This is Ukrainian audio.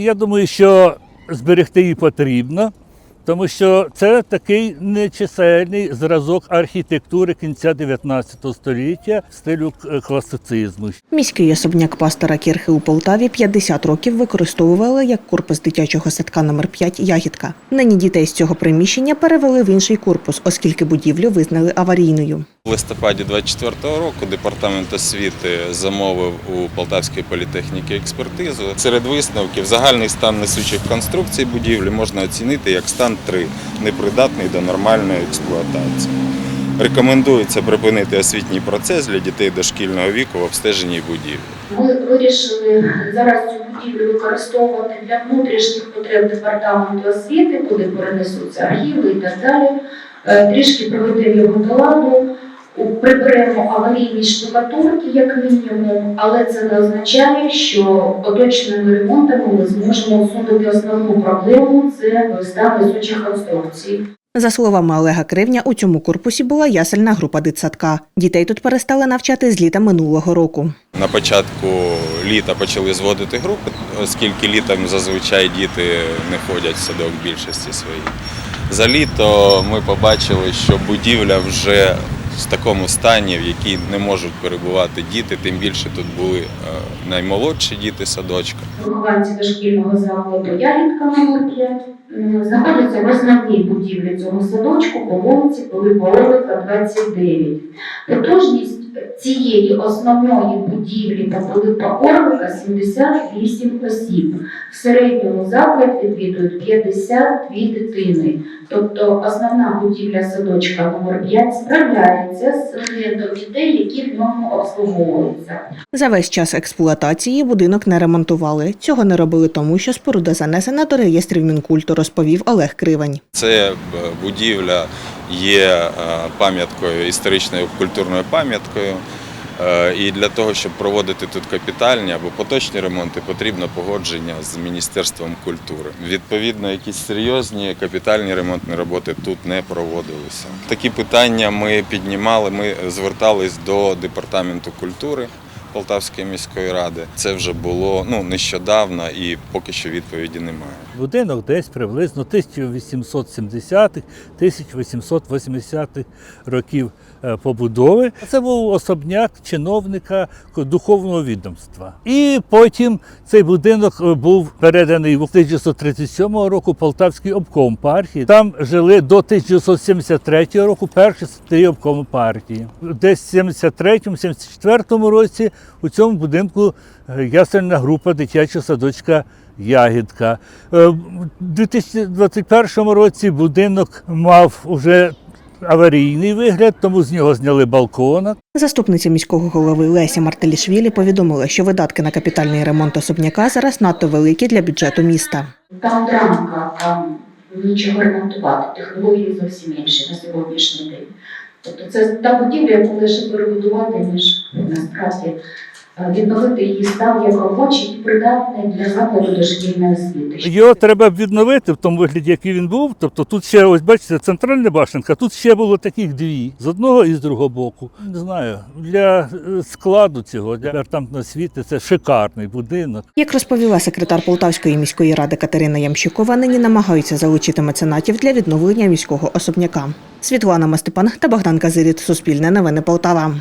Я думаю, що зберегти її потрібно, тому що це такий нечисельний зразок архітектури кінця 19 століття стилю е, класицизму. Міський особняк пастора Кірхи у Полтаві 50 років використовували як корпус дитячого садка номер 5 Ягідка. Нині дітей з цього приміщення перевели в інший корпус, оскільки будівлю визнали аварійною. Листопаді 24-го року департамент освіти замовив у Полтавської політехніки експертизу. Серед висновків загальний стан несучих конструкцій будівлі можна оцінити як стан 3, непридатний до нормальної експлуатації. Рекомендується припинити освітній процес для дітей дошкільного віку в обстеженій будівлі. Ми вирішили зараз цю будівлю використовувати для внутрішніх потреб департаменту освіти, куди перенесуться архіви і так далі. Е, Трішки приведемо його до ладу, у- приберемо аварійні штукатурки як мінімум, але це не означає, що поточними ремонтами ми зможемо усунути основну проблему це стан несучих конструкцій. За словами Олега Кривня, у цьому корпусі була ясельна група дитсадка. Дітей тут перестали навчати з літа минулого року. На початку літа почали зводити групи, оскільки літом зазвичай діти не ходять в садок більшості своїй. За літо ми побачили, що будівля вже в такому стані, в якій не можуть перебувати діти, тим більше тут були е, наймолодші діти садочка. Вихованці дошкільного закладу Ярінка номер 5 м, знаходяться в основній будівлі цього садочку по вулиці Пилипа Орлика, 29. Потужність цієї основної будівлі по Пилипа Орлика 78 осіб. В середньому заклад відвідують 52 дитини. Тобто основна будівля садочка номер 5 справляється з виглядом дітей, які в ньому обслуговуються. За весь час експлуатації будинок не ремонтували. Цього не робили тому, що споруда занесена до реєстрів Мінкульту, розповів Олег Кривень. Це е, будівля є е, пам'яткою, історичною культурною пам'яткою. Е, І для того, щоб проводити тут капітальні або поточні ремонти, потрібно погодження з Міністерством культури. Відповідно, якісь серйозні капітальні ремонтні роботи тут не проводилися. Такі питання ми піднімали. Ми звертались до департаменту культури Полтавської міської ради. Це вже було ну нещодавно і поки що відповіді немає. Будинок десь приблизно 1870-х, 1880-х років е, побудови. Це був особняк чиновника духовного відомства. І потім цей будинок е, був переданий в 1937 року Полтавський обком партії. Там жили до 1973 року перші три обкому партії. Десь в 73-74 році у цьому будинку е, ясельна група дитячого садочка Ягідка. В 2021 році будинок мав уже аварійний вигляд, тому з нього зняли балкона. Заступниця міського голови Леся Мартелішвілі повідомила, що видатки на капітальний ремонт особняка зараз надто великі для бюджету міста. Там драмка, там нічого ремонтувати, технології зовсім інші на сьогоднішній день. Тобто це та будівля, яку лише перебудувати, ніж насправді відновити її стан як робочий і придатний для закладу дошкільної освіти. Його треба відновити в тому вигляді, який він був. Тобто тут ще, ось бачите, центральна башенка, тут ще було таких дві з одного і з другого боку. Не знаю, для е, складу цього, для департаменту освіти це шикарний будинок. Як розповіла секретар Полтавської міської ради Катерина Ямщикова, нині намагаються залучити меценатів для відновлення міського особняка. Світлана Мастепан та Богдан Казиріт. Суспільне новини Полтава.